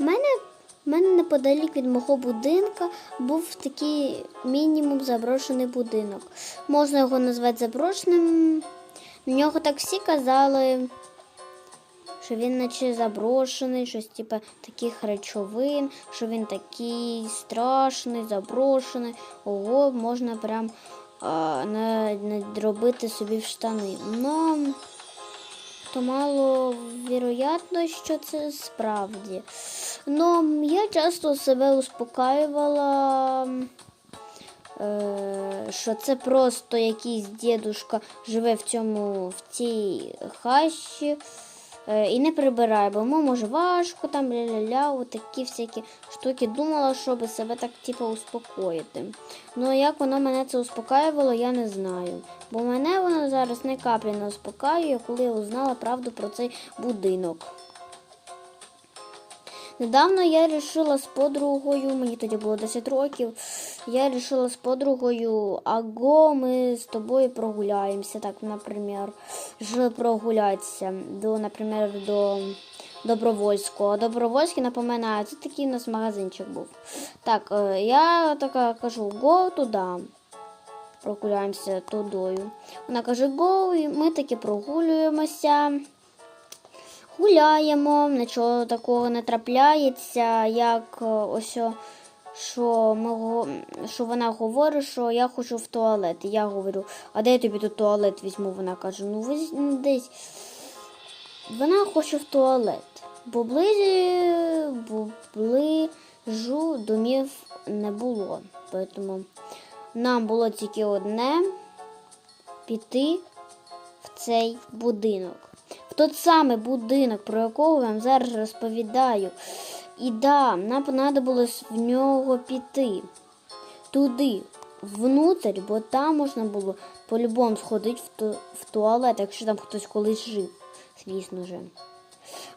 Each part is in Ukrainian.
У мене, мене неподалік від мого будинка був такий мінімум заброшений будинок. Можна його назвати заброшеним. На нього так всі казали, що він наче заброшений, щось типу таких речовин, що він такий страшний, заброшений. Ого, можна прям а, на, надробити собі в штани. Но то мало віроятно, що це справді. Но я часто себе успокаювала, е, що це просто якийсь дідушка живе в цьому в цій хащі і не прибирає, бо йому може важко там ля-ля-ля, такі всякі штуки. Думала, щоб себе так типу успокоїти. Ну як воно мене це успокаювало, я не знаю. Бо мене воно зараз не каплі не успокаює, коли я узнала правду про цей будинок. Недавно я вирішила з подругою, мені тоді було 10 років, я вирішила з подругою, аго, ми з тобою прогуляємося, так, наприклад, прогулятися до, наприклад, до Добровольського. Добровольський, напоминаю, це такий у нас магазинчик був. Так, е, я така кажу, го туди. Прогуляємося тудою. Вона каже, го, і ми таки прогулюємося гуляємо, нічого такого не трапляється, як е, ось, що, ми, що вона говорить, що я хочу в туалет. І я говорю, а де я тобі тут туалет візьму? Вона каже, ну візь- ну, десь. Вона хоче в туалет. Поблизі, поближу домів не було. Тому нам було тільки одне піти в цей будинок. В той самий будинок, про якого вам зараз розповідаю. І да, нам понадобилось в нього піти туди, внутрь, бо там можна було по-любому сходити в, ту- в туалет, якщо там хтось колись жив, звісно же.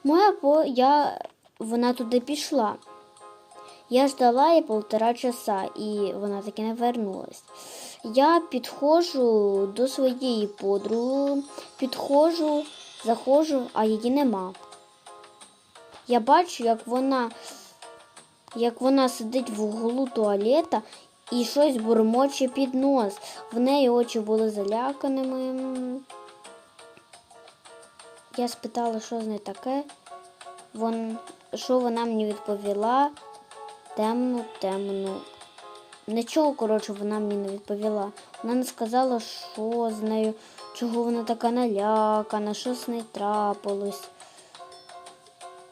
Моя по я вона туди пішла. Я ждала її полтора часа, і вона таки не вернулась. Я підходжу до своєї подруги, підходжу, заходжу, а її нема. Я бачу, як вона, як вона сидить в углу туалета і щось бурмоче під нос. В неї очі були заляканими. Я спитала, що з нею таке. Вон, що вона мені відповіла? Темно, темно. Нічого, коротше, вона мені не відповіла. Вона не сказала, що з нею, чого вона така налякана, що з нею трапилось.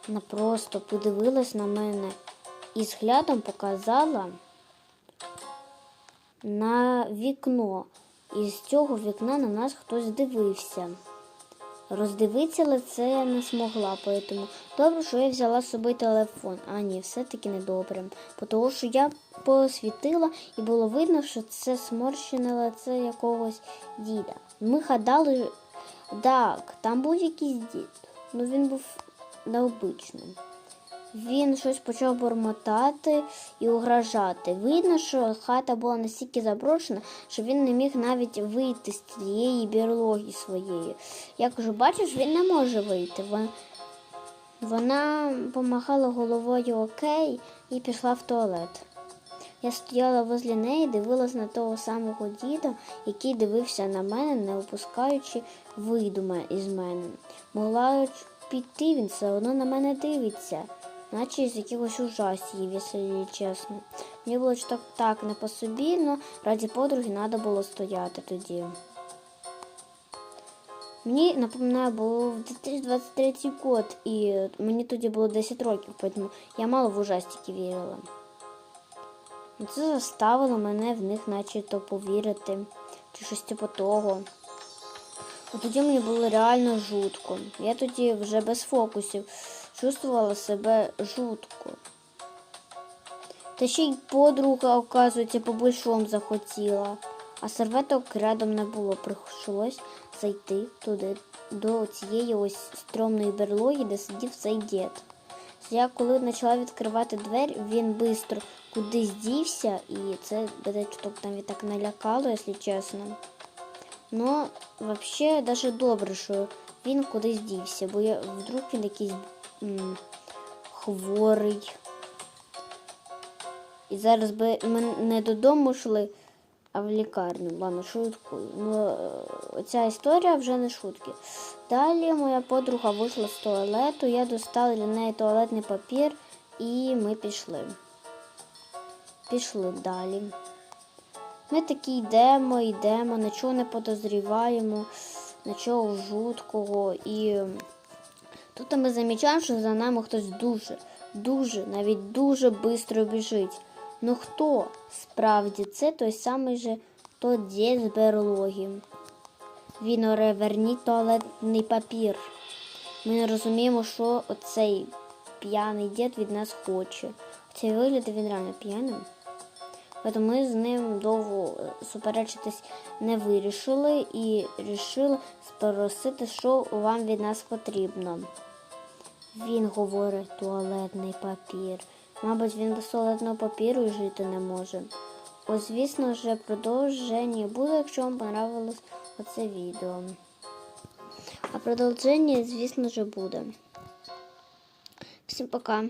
Вона просто подивилась на мене і взглядом показала на вікно. І з цього вікна на нас хтось дивився. Роздивитися лице я не змогла, поэтому добре, що я взяла з собою телефон. А ні, все-таки не добре. Тому що я посвітила і було видно, що це сморщене лице якогось діда. Ми гадали, так, там був якийсь дід, ну він був необичним. Він щось почав бормотати і угрожати. Видно, що хата була настільки заброшена, що він не міг навіть вийти з цієї берлоги своєї. Я кажу, бачиш, він не може вийти. Вона помахала головою окей і пішла в туалет. Я стояла возле неї, дивилась на того самого діда, який дивився на мене, не опускаючи видуме із мене. Могла піти, він все одно на мене дивиться, наче з якихось ужасів, якщо чесно. Мені було так, так не по собі, але раді подруги треба було стояти тоді. Мені, напоминаю, було 2023 год, і мені тоді було 10 років, тому я мало в ужастики вірила. Це заставило мене в них начебто повірити, чи щось типу того. От тоді мені було реально жутко. Я тоді вже без фокусів чувствувала себе жутко. Та ще й подруга, оказується, по-большому захотіла. А серветок рядом не було. Прийшлось зайти туди, до цієї ось стрьомної берлоги, де сидів цей дід. Я коли почала відкривати двері, він швидко кудись дівся, і це чуток там і так налякало, якщо чесно. Ну, взагалі, навіть добре, що він кудись дівся, бо я, вдруг він якийсь хворий. І зараз би ми не додому йшли, а в лікарню. Ладно, шуткую. Ну, е, оця історія вже не шутки. Далі моя подруга вийшла з туалету, я достала для неї туалетний папір і ми пішли. Пішли далі. Ми такі йдемо, йдемо, нічого не подозріваємо, нічого жуткого. І тут ми замічаємо, що за нами хтось дуже, дуже, навіть дуже швидко біжить. Ну хто справді це той самий же дід з берлоги. Він оре, верніть туалетний папір. Ми не розуміємо, що оцей п'яний дід від нас хоче. Цей вигляд він реально п'яним. Тому ми з ним довго е, суперечитись не вирішили і вирішили спросити, що вам від нас потрібно. Він говорить туалетний папір. Мабуть, він без туалетного папіру жити не може. Ось, звісно ж, продовження буде, якщо вам понравилось оце відео. А продовження, звісно ж, буде. Всім пока.